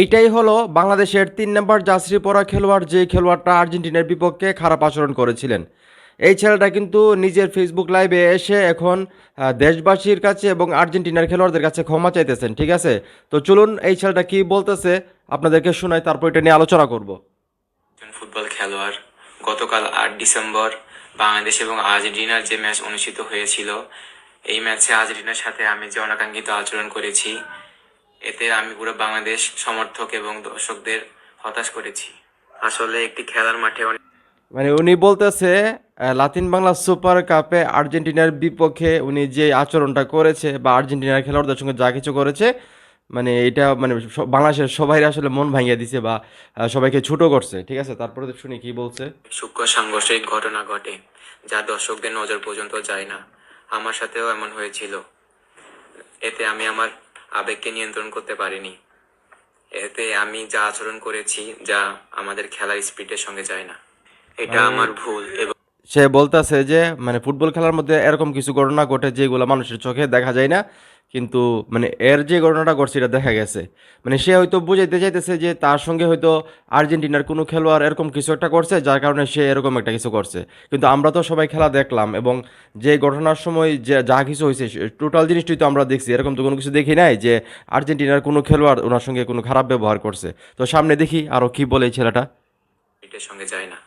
এইটাই হলো বাংলাদেশের তিন নম্বর জার্সি পরা খেলোয়াড় যে খেলোয়াড়টা আর্জেন্টিনার বিপক্ষে খারাপ আচরণ করেছিলেন। এই ছেলেটা কিন্তু নিজের ফেসবুক লাইভে এসে এখন দেশবাসীর কাছে এবং আর্জেন্টিনার খেলোয়াড়দের কাছে ক্ষমা চাইতেছেন, ঠিক আছে? তো চলুন, এই ছেলেটা কি বলতেছে, আপনাদেরকে শোনাই, তারপর এটা নিয়ে আলোচনা করব। ফুটবল খেলোয়াড়, গতকাল আট ডিসেম্বর বাংলাদেশ এবং আর্জেন্টিনার যে ম্যাচ অনুষ্ঠিত হয়েছিল, এই ম্যাচে আর্জেন্টিনার সাথে আমি যে অনাকাঙ্ক্ষিত আচরণ করেছি এতে আমি পুরো বাংলাদেশ সমর্থক এবং দর্শকদের হতাশ করেছি। আসলে একটি খেলার মাঠে অনেক মানে উনি বলতেছে লাতিন বাংলা সুপার কাপে আর্জেন্টিনার বিপক্ষে উনি যে আচরণটা করেছে বা আর্জেন্টিনার খেলোয়াড়দের সঙ্গে যা কিছু করেছে মানে এটা মানে বাংলাদেশের সবাই আসলে মন ভাঙিয়ে দিছে বা সবাইকে ছোট করছে। ঠিক আছে তারপরে শুনি কি বলছে। সূক্ষ্ম সাংঘর্ষিক ঘটনা ঘটে যা দর্শকদের নজর পর্যন্ত যায় না। আমার সাথেও এমন হয়েছিল। এতে আমি আমার আবেগকে নিয়ন্ত্রণ করতে পারিনি। এতে আমি যা আচরণ করেছি যা আমাদের খেলার স্পিডের সঙ্গে যায় না। এটা আমার ভুল এবং সে বলতেছে যে মানে ফুটবল খেলার মধ্যে এরকম কিছু ঘটনা ঘটে যেগুলো মানুষের চোখে দেখা যায় না, কিন্তু মানে এর যে ঘটনাটা ঘটছে এটা দেখা গেছে। মানে সে হয়তো বুঝাইতে চাইতেছে যে, তার সঙ্গে হয়তো আর্জেন্টিনার কোনো খেলোয়াড় এরকম কিছু একটা করছে, যার কারণে সে এরকম একটা কিছু করছে। কিন্তু আমরা তো সবাই খেলা দেখলাম এবং যে ঘটনার সময় যে, যা কিছু হয়েছে টোটাল জিনিসটাই তো আমরা দেখছি। এরকম তো কোনো কিছু দেখি নাই যে, আর্জেন্টিনার কোনো খেলোয়াড় ওনার সঙ্গে কোনো খারাপ ব্যবহার করছে। তো সামনে দেখি আরও কি বলে ছেলেটা। স্পিডের সঙ্গে যায় না।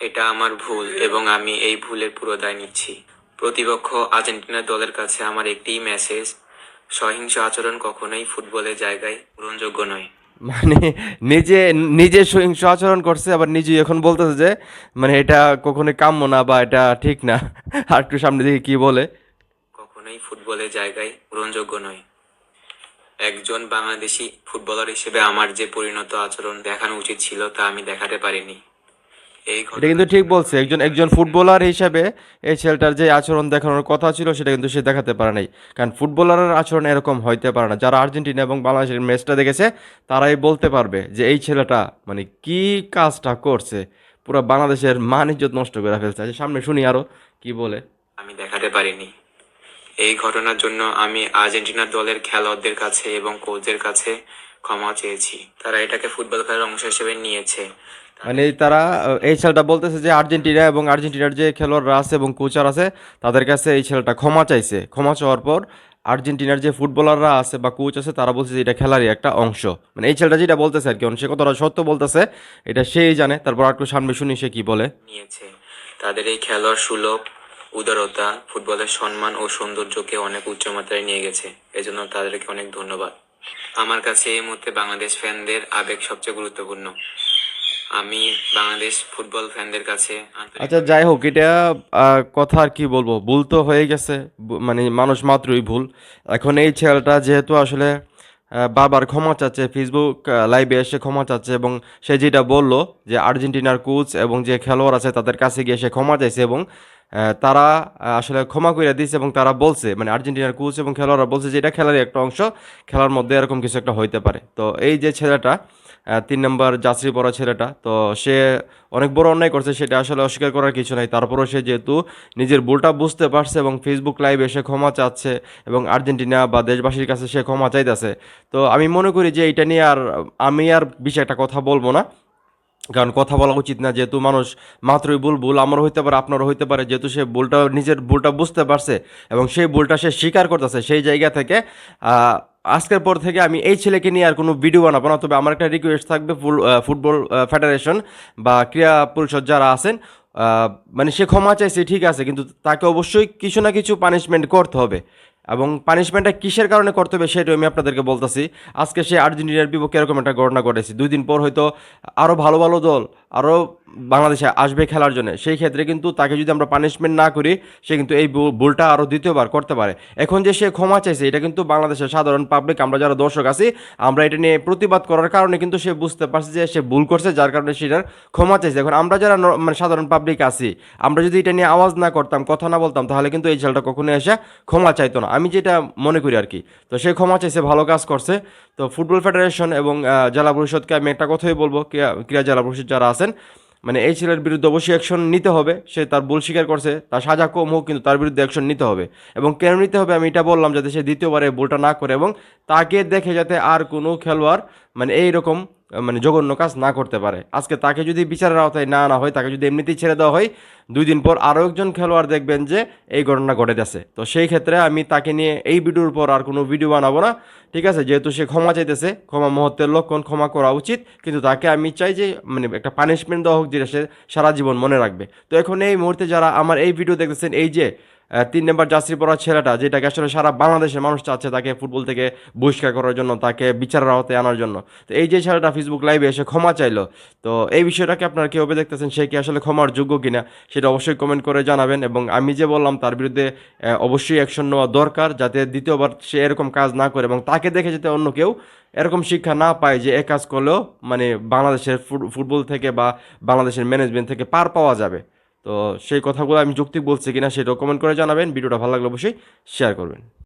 এটা আমার ভুল এবং আমি এই ভুলের পুরো দায় নিচ্ছি। প্রতিপক্ষ আর্জেন্টিনা দলের কাছে আমার একটি মেসেজ সহিংস আচরণ কখনোই ফুটবলের জায়গায় গ্রহণযোগ্য নয়। মানে নিজে নিজে সহিংস আচরণ করছে আবার নিজে এখন বলতেছে যে মানে এটা কখনোই কাম্য না বা এটা ঠিক না। আর একটু সামনে দিকে কি বলে? কখনোই ফুটবলের জায়গায় গ্রহণযোগ্য নয়। একজন বাংলাদেশি ফুটবলার হিসেবে আমার যে পরিণত আচরণ দেখানো উচিত ছিল তা আমি দেখাতে পারিনি। এটা কিন্তু ঠিক বলছে। একজন একজন ফুটবলার হিসেবে এই ছেলেটার যে আচরণ দেখানোর কথা ছিল সেটা কিন্তু সে দেখাতে পারে নাই। কারণ ফুটবলারের আচরণ এরকম হইতে পারে না। যারা আর্জেন্টিনা এবং বাংলাদেশের ম্যাচটা দেখেছে তারাই বলতে পারবে যে এই ছেলেটা মানে কি কাজটা করছে। পুরো বাংলাদেশের মান ইজ্জত নষ্ট করে ফেলছে। আচ্ছা, সামনে শুনি আরও কি বলে? আমি দেখাতে পারিনি। এই ঘটনার জন্য আমি আর্জেন্টিনা দলের খেলোয়াড়দের কাছে এবং কোচদের কাছে ক্ষমা চেয়েছি। তারা এটাকে ফুটবল খেলার অংশ হিসেবে নিয়েছে। মানে তারা, এই ছেলেটা বলতেছে যে আর্জেন্টিনা এবং আর্জেন্টিনার যে খেলোয়াড়রা আছে এবং কোচার আছে, তাদের কাছে এই ছেলেটা ক্ষমা চাইছে। ক্ষমা চাওয়ার পর আর্জেন্টিনার যে ফুটবলাররা আছে বা কোচ আছে, তারা বলছে যে এটা খেলারই একটা অংশ। মানে এই ছেলেটা যেটা বলতেছে আর কি সে কতটা সত্য বলতেছে, এটা সেই জানে। তারপর আর একটু সামনে শুনি সে কি বলে। নিয়েছে। তাদের এই খেলোয়াড় সুলভ, উদারতা, ফুটবলের সম্মান ও সৌন্দর্যকে অনেক উচ্চমাত্রায় নিয়ে গেছে। এজন্য তাদেরকে অনেক ধন্যবাদ। আমার কাছে এই মুহূর্তে বাংলাদেশ ফ্যানদের আবেগ সবচেয়ে গুরুত্বপূর্ণ। আমি বাংলাদেশ ফুটবল ফ্যানদের কাছে আচ্ছা যাই হোক, এটা কথা আর কি বলব? ভুল তো হয়ে গেছে মানে মানুষ মাত্রই ভুল। এখন এই ছেলেটা যেহেতু আসলে বাবার ক্ষমা চাচ্ছে ফেসবুক লাইভে এসে ক্ষমা চাচ্ছে এবং সে যেটা বলল যে আর্জেন্টিনার কোচ এবং যে খেলোয়াড় আছে তাদের কাছে গিয়ে সে ক্ষমা চাইছে এবং তারা আসলে ক্ষমা করে দিয়েছে এবং তারা বলছে মানে আর্জেন্টিনার কোচ এবং খেলোয়াড়রা বলছে যে এটা খেলারই একটা অংশ, খেলার মধ্যে এরকম কিছু একটা হইতে পারে। তো এই যে ছেলেটা তিন নম্বর যাত্রী পড়া ছেলেটা। তো সে অনেক বড় অন্যায় করছে, সেটা আসলে অস্বীকার করার কিছু নাই। তারপরও সে যেহেতু নিজের ভুলটা বুঝতে পারছে এবং ফেসবুক লাইভে এসে ক্ষমা চাচ্ছে এবং আর্জেন্টিনা বা দেশবাসীর কাছে সে ক্ষমা চাইতেছে। তো আমি মনে করি যে এটা নিয়ে আর আমি আর বেশি একটা কথা বলব না। কারণ কথা বলা উচিত না, যেহেতু মানুষ মাত্রই ভুল ভুল আমারও হইতে পারে, আপনারও হইতে পারে। যেহেতু সে ভুলটা, নিজের ভুলটা বুঝতে পারছে এবং সেই ভুলটা সে স্বীকার করতেছে, সেই জায়গা থেকে আজকের পর থেকে আমি এই ছেলেকে নিয়ে আর কোনো ভিডিও বানাবো না। তবে আমার একটা রিকোয়েস্ট থাকবে ফুল ফুটবল ফেডারেশন বা ক্রীড়া পরিষদ যারা আছেন মানে সে ক্ষমা চাইছে, ঠিক আছে, কিন্তু তাকে অবশ্যই কিছু না কিছু পানিশমেন্ট করতে হবে। এবং পানিশমেন্টটা কিসের কারণে করতে হবে সেটাও আমি আপনাদেরকে বলতেছি। আজকে সে আর্জেন্টিনার বিপক্ষে এরকম একটা ঘটনা ঘটেছে। দুই দিন পর হয়তো আরও ভালো ভালো দল আরও বাংলাদেশে আসবে খেলার জন্য, সেই ক্ষেত্রে কিন্তু তাকে যদি আমরা পানিশমেন্ট না করি, সে কিন্তু এই ভুলটা আরও দ্বিতীয়বার করতে পারে। এখন যে সে ক্ষমা চাইছে, এটা কিন্তু বাংলাদেশের সাধারণ পাবলিক আমরা যারা দর্শক আছি, আমরা এটা নিয়ে প্রতিবাদ করার কারণে কিন্তু সে বুঝতে পারছে যে সে ভুল করছে, যার কারণে সেটার ক্ষমা চাইছে। এখন আমরা যারা মানে সাধারণ পাবলিক আছি, আমরা যদি এটা নিয়ে আওয়াজ না করতাম, কথা না বলতাম, তাহলে কিন্তু এই ছেলেটা কখনো এসে ক্ষমা চাইতো না। আমি যেটা মনে করি আর কি, তো সে ক্ষমা চাইছে, ভালো কাজ করছে। তো ফুটবল ফেডারেশন এবং জেলা পরিষদকে আমি একটা কথাই বলব ক্রীড়া জেলা পরিষদ যারা আছেন মানে এই ছেলের বিরুদ্ধে অবশ্যই অ্যাকশন নিতে হবে। সে তার ভুল স্বীকার করছে তার সাজা কম হোক কিন্তু তার বিরুদ্ধে অ্যাকশন নিতে হবে। এবং কেন নিতে হবে? আমি এটা বললাম যাতে সে দ্বিতীয়বারে ভুলটা না করে এবং তাকে দেখে যাতে আর কোনো খেলোয়াড় মানে এইরকম আহ, মানে জঘন্য কাজ না করতে পারে। আজকে তাকে যদি বিচারের আওতায় না আনা হয়, তাকে যদি এমনিতেই ছেড়ে দেওয়া হয়, দুই দিন পর আরও একজন খেলোয়াড় দেখবেন যে এই ঘটনা ঘটে গেছে। তো সেই ক্ষেত্রে আমি তাকে নিয়ে এই ভিডিওর পর আর কোনো ভিডিও বানাবো না। ঠিক আছে? যেহেতু সে ক্ষমা চাইতেছে, ক্ষমা মুহূর্তের লক্ষণ ক্ষমা করা উচিত। কিন্তু তাকে আমি চাই যে মানে একটা পানিশমেন্ট দেওয়া হোক, যেটা সে সারা জীবন মনে রাখবে। তো এখন এই মুহূর্তে যারা আমার এই ভিডিও দেখতেছেন, এই যে তিন নম্বর জার্সি পরা ছেলেটা যেটাকে আসলে সারা বাংলাদেশের মানুষ চাচ্ছে তাকে ফুটবল থেকে বহিষ্কার করার জন্য, তাকে বিচারের আওতায় আনার জন্য। তো এই যে ছেলেটা ফেসবুক লাইভে এসে ক্ষমা চাইলো, তো এই বিষয়টাকে আপনারা কীভাবে দেখতেছেন, সে কি আসলে ক্ষমার যোগ্য কিনা, সেটা অবশ্যই কমেন্ট করে জানাবেন এবং আমি যে বললাম, তার বিরুদ্ধে অবশ্যই অ্যাকশন নেওয়া দরকার যাতে দ্বিতীয়বার সে এরকম কাজ না করে এবং তাকে দেখে যাতে অন্য কেউ এরকম শিক্ষা না পায় যে এ কাজ করলেও মানে বাংলাদেশের ফুটবল থেকে বা বাংলাদেশের ম্যানেজমেন্ট থেকে পার পাওয়া যাবে। তো সেই কথাগুলো আমি যৌক্তিক বলছি কিনা সেটাও কমেন্ট করে জানাবেন, ভিডিওটা ভালো লাগলে অবশ্যই শেয়ার করবেন।